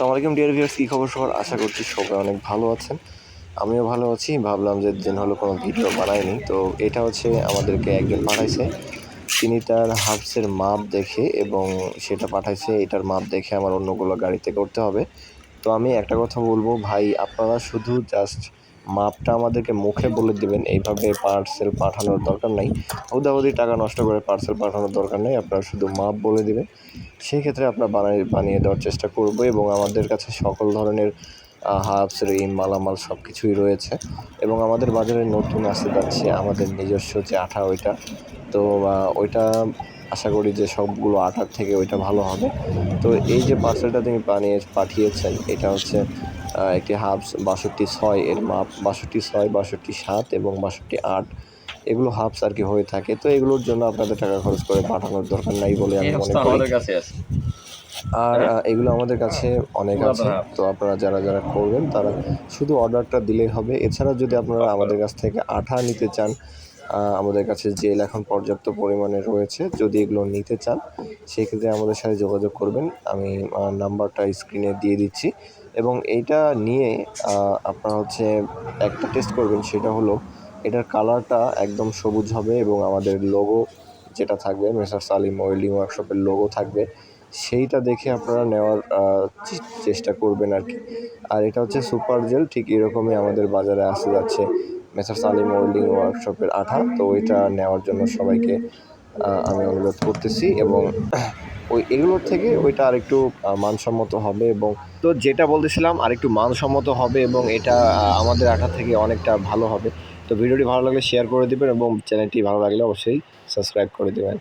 আসসালামু আলাইকুম dear viewers কী খবর সবার? আশা করছি সবাই অনেক ভালো আছেন। আমিও ভালো আছি। ভাবলাম যে দিন হলো কোনো ভিডিও বানাইনি। তো এটা হচ্ছে আমাদেরকে একজন পাঠাইছে। তিনি তার হাফসের মাপ দেখে এবং সেটা পাঠাইছে, এটার মাপ দেখে আমার অন্যগুলো গাড়িতে করতে হবে। তো আমি একটা কথা বলব, ভাই, আপনারা শুধু জাস্ট মাপটা আমাদেরকে মুখে বলে দেবেন। এইভাবে পার্সেল পাঠানোর দরকার নাই। উদাহরণই টাকা নষ্ট করে পার্সেল পাঠানোর দরকার নেই। আপনারা শুধু মাপ বলে দেবেন। সেই ক্ষেত্রে আমরা বানিয়ে বানিয়ে দেওয়ার চেষ্টা করব এবং আমাদের কাছে সকল ধরনের হাফস রিম, মালামাল সব কিছুই রয়েছে এবং আমাদের বাজারে নতুন আসতে যাচ্ছে আমাদের নিজস্ব যে আঠা ওইটা। তো ওইটা আশা করি যে সবগুলো আটার থেকে ওইটা ভালো হবে। তো এই যে পার্সেলটা তুমি বানিয়ে, পাঠিয়েছেন, এটা হচ্ছে একটি হাফস বাষট্টি ছয় এর মাপ বাষট্টি ছয় বাষট্টি সাত এবং বাষট্টি আট। এগুলো হাফস আর কি হয়ে থাকে। তো এগুলোর জন্য আপনাদের টাকা খরচ করে পাঠানোর দরকার নাই বলে আমি মনে করি। আর এগুলো আমাদের কাছে অনেক আছে। তো আপনারা যারা যারা করবেন তারা শুধু অর্ডারটা দিলেই হবে। এছাড়া যদি আপনারা আমাদের কাছ থেকে আঠা নিতে চান আমাদের কাছে জেল এখন পর্যাপ্ত পরিমাণে রয়েছে। যদি এগুলো নিতে চান সেক্ষেত্রে আমাদের সাথে যোগাযোগ করবেন। আমি নাম্বারটা স্ক্রিনে দিয়ে দিচ্ছি। এবং এইটা নিয়ে আপনারা হচ্ছে একটা টেস্ট করবেন, সেটা হলো এটার কালারটা একদম সবুজ হবে এবং আমাদের লোগো যেটা থাকবে মেসার সালিম ওয়েল্ডিং ওয়ার্কশপের লোগো থাকবে, সেইটা দেখে আপনারা নেওয়ার চেষ্টা করবেন আর কি। আর এটা হচ্ছে সুপার জেল ঠিক এরকমই আমাদের বাজারে আসতে যাচ্ছে মেসার সালিম ওয়েল্ডিং ওয়ার্কশপের আঠা, তো ওইটা নেওয়ার জন্য সবাইকে আমি অনুরোধ করতেছি এবং ওই এগুলোর থেকে ওইটা আরেকটু মানসম্মত হবে এবং তো যেটা বলতেছিলাম, আরেকটু মানসম্মত হবে এবং এটা আমাদের আঠা থেকে অনেকটা ভালো হবে। তো ভিডিওটি ভালো লাগলে শেয়ার করে দেবেন এবং চ্যানেলটি ভালো লাগলে অবশ্যই সাবস্ক্রাইব করে দেবেন।